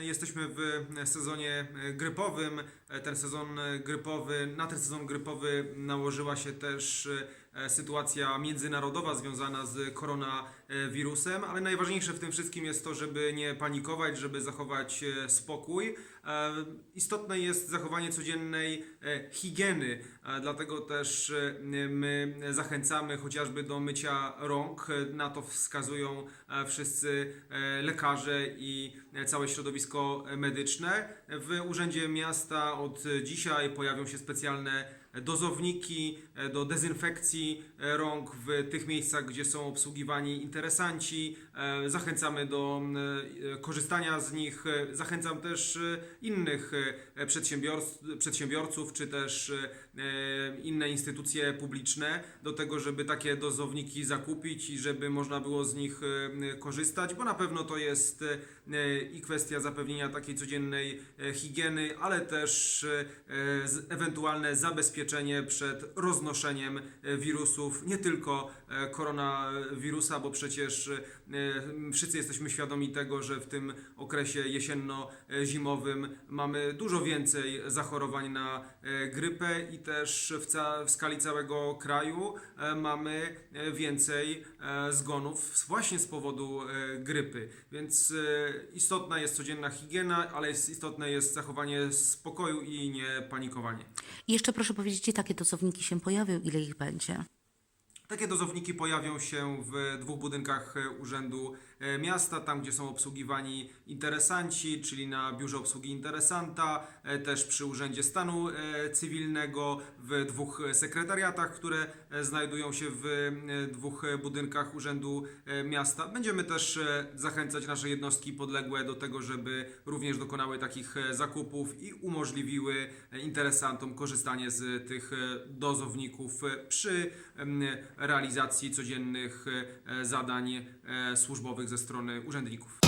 Jesteśmy w sezonie grypowym. Ten sezon grypowy, na ten sezon grypowy nałożyła się też e, sytuacja międzynarodowa związana z koronawirusem, ale najważniejsze w tym wszystkim jest to, żeby nie panikować, żeby zachować e, spokój. E, Istotne jest zachowanie codziennej e, higieny, e, dlatego też e, my zachęcamy chociażby do mycia rąk. Na to wskazują e, wszyscy e, lekarze i e, całe środowisko medyczne. W Urzędzie Miasta od dzisiaj pojawią się specjalne dozowniki e, do dezynfekcji e, rąk w tych miejscach, gdzie są obsługiwani interesanci. E, Zachęcamy do korzystania z nich. Zachęcam też innych przedsiębiorców czy też inne instytucje publiczne do tego, żeby takie dozowniki zakupić i żeby można było z nich korzystać, bo na pewno to jest i kwestia zapewnienia takiej codziennej higieny, ale też ewentualne zabezpieczenie przed roznoszeniem e, wirusów, nie tylko e, koronawirusa, bo przecież e, wszyscy jesteśmy świadomi tego, że w tym okresie jesienno-zimowym mamy dużo więcej zachorowań na grypę i też w, ca- w skali całego kraju mamy więcej zgonów właśnie z powodu grypy. Więc istotna jest codzienna higiena, ale istotne jest zachowanie spokoju i nie panikowanie. Jeszcze proszę powiedzieć, gdzie takie dozowniki się pojawią, ile ich będzie? Takie dozowniki pojawią się w dwóch budynkach e, Urzędu e, Miasta, tam gdzie są obsługiwani interesanci, czyli na Biurze Obsługi Interesanta, e, też przy Urzędzie Stanu Cywilnego, w dwóch sekretariatach, które znajdują się w dwóch budynkach Urzędu Miasta. Będziemy też zachęcać nasze jednostki podległe do tego, żeby również dokonały takich zakupów i umożliwiły interesantom korzystanie z tych dozowników przy realizacji codziennych e, zadań e, służbowych ze strony urzędników.